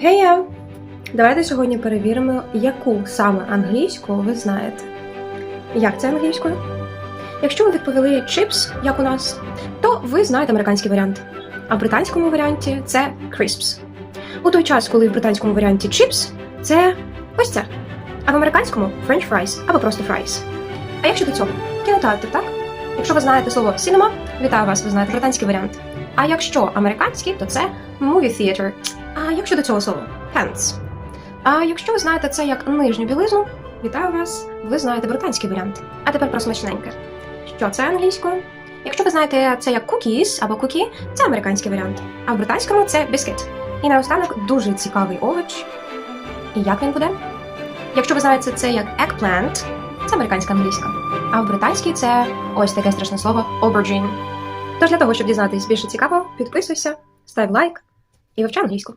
Гея! Давайте сьогодні перевіримо, яку саме англійську ви знаєте. Як це англійською? Якщо ви відповіли chips, як у нас, то ви знаєте американський варіант. А в британському варіанті це crisps. У той час, коли в британському варіанті chips це ось це. А в американському french fries або просто fries. А як щодо цього? Кінотеатр, так? Якщо ви знаєте слово cinema, вітаю вас, ви знаєте британський варіант. А якщо американський, то це movie theater. А як щодо цього слова? Pants. А якщо ви знаєте це як нижню білизну, вітаю вас, ви знаєте британський варіант. А тепер про смачненьке. Що це англійською? Якщо ви знаєте це як cookies або cookie, це американський варіант. А в британському це біскіт. І наостанок дуже цікавий овоч. І як він буде? Якщо ви знаєте це як eggplant, це американська англійська. А в британській це ось таке страшне слово aubergine. Тож для того, щоб дізнатись більше цікавого, підписуйся, став лайк і вивчай англійську.